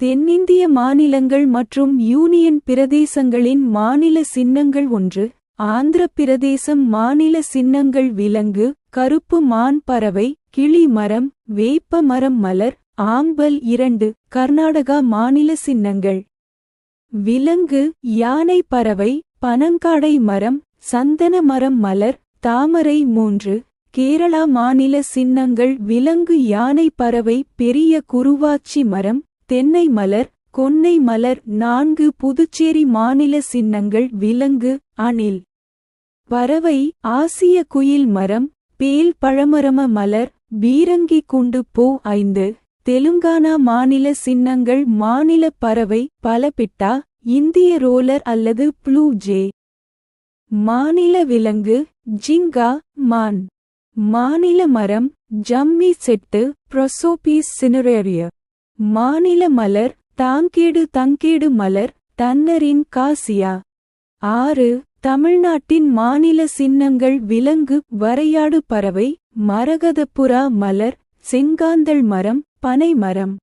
தென்னிந்திய மாநிலங்கள் மற்றும் யூனியன் பிரதேசங்களின் மாநில சின்னங்கள் ஒன்று ஆந்திர பிரதேசம் மாநில சின்னங்கள் விலங்கு கருப்பு மான் பறவை கிளி மரம் வேப்ப மரம் மலர் ஆம்பல் இரண்டு கர்நாடகா மாநில சின்னங்கள். விலங்கு யானை பறவை பனங்காடை மரம் சந்தன மரம் மலர் தாமரை மூன்று கேரளா மாநில சின்னங்கள் விலங்கு யானை பறவை பெரிய குருவாச்சி மரம் தென்னை மலர் கொன்னை மலர் நான்கு புதுச்சேரி மாநில சின்னங்கள் விலங்கு அணில். பறவை ஆசிய குயில் மரம் பேல் பழமரம மலர் பீரங்கி குண்டு பூ ஐந்து. தெலுங்கானா மாநில சின்னங்கள் மாநில பறவை பலபிட்டா இந்திய ரோலர் அல்லது ப்ளூ ஜே. மாநில விலங்கு ஜிங்கா மான். மாநில மரம் ஜம்மி செட்டு ப்ரொசோபீஸ் சினரேரிய. மாநில மலர் தாங்கேடு தங்கேடு மலர் தன்னரின் காசியா. ஆறு தமிழ்நாட்டின் மாநில சின்னங்கள் விலங்கு வரையாடு பறவை மரகதப்புறா மலர் செங்காந்தள் மரம் பனை மரம்.